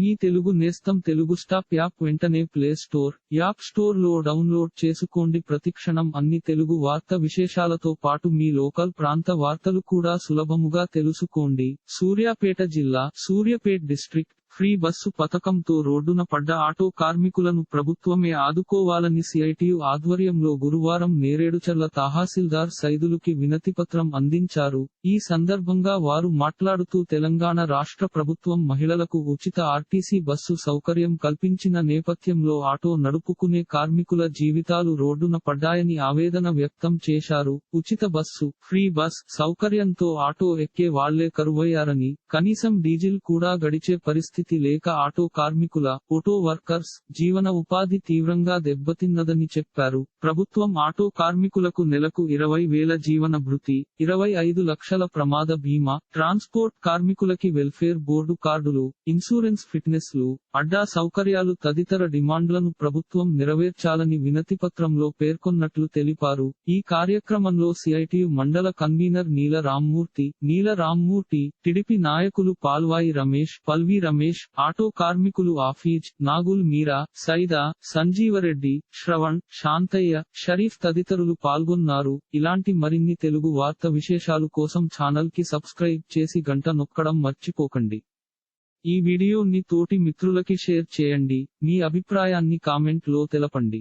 మీ తెలుగు నేస్తం Telugu stop app వెంటనే play store app స్టోర్లో డౌన్లోడ్ చేసుకోండి. ప్రతిక్షణం అన్ని తెలుగు వార్త విశేషాలతో పాటు మీ లోకల్ ప్రాంత వార్తలు కూడా సులభముగా తెలుసుకోండి. సూర్యాపేట జిల్లా సూర్యాపేట్ డిస్ట్రిక్ట్. ఫ్రీ బస్సు పథకంతో రోడ్డున పడ్డ ఆటో కార్మికులను ప్రభుత్వమే ఆదుకోవాలని సిఐటియు ఆధ్వర్యంలో గురువారం నేరేడుచర్ల తహసీల్దార్ సైదులుకి వినతిపత్రం అందించారు. ఈ సందర్భంగా వారు మాట్లాడుతూ తెలంగాణ రాష్ట్ర ప్రభుత్వం మహిళలకు ఉచిత ఆర్టీసీ బస్సు సౌకర్యం కల్పించిన నేపథ్యంలో ఆటో నడుపుకునే కార్మికుల జీవితాలు రోడ్డున పడ్డాయని ఆవేదన వ్యక్తం చేశారు. ఉచిత బస్సు ఫ్రీ బస్ సౌకర్యంతో ఆటో ఎక్కే వాళ్ళే కరువయ్యారని కనీసం డీజిల్ కూడా గడిచే పరిస్థితి లేక ఆటో కార్మికుల ఆటో వర్కర్స్ జీవన ఉపాధి తీవ్రంగా దెబ్బతిన్నదని చెప్పారు. ప్రభుత్వం ఆటో కార్మికులకు నెలకు ఇరవై వేల జీవన భృతి ఇరవై ఐదు లక్షల ప్రమాద బీమా ట్రాన్స్పోర్ట్ కార్మికులకి వెల్ఫేర్ బోర్డు కార్డులు ఇన్సూరెన్స్ ఫిట్నెస్లు అడ్డా సౌకర్యాలు తదితర డిమాండ్లను ప్రభుత్వం నెరవేర్చాలని వినతిపత్రంలో పేర్కొన్నట్లు తెలిపారు. ఈ కార్యక్రమంలో సిఐటియు మండల కన్వీనర్ నీల రామ్మూర్తి నీల రామ్మూర్తి టిడిపి నాయకులు పాల్వాయి రమేష్ పల్వి రమేష్ ఆటో కార్మికులు ఆఫీజ్ నాగుల్ మీరా సైదా సంజీవరెడ్డి శ్రవణ్ శాంతయ్య షరీఫ్ తదితరులు పాల్గొన్నారు. ఇలాంటి మరిన్ని తెలుగు వార్త విశేషాలు కోసం ఛానల్కి సబ్స్క్రైబ్ చేసి గంట నొక్కడం మర్చిపోకండి. ఈ వీడియోని తోటి మిత్రులకి షేర్ చేయండి. మీ అభిప్రాయాన్ని కామెంట్లో తెలపండి.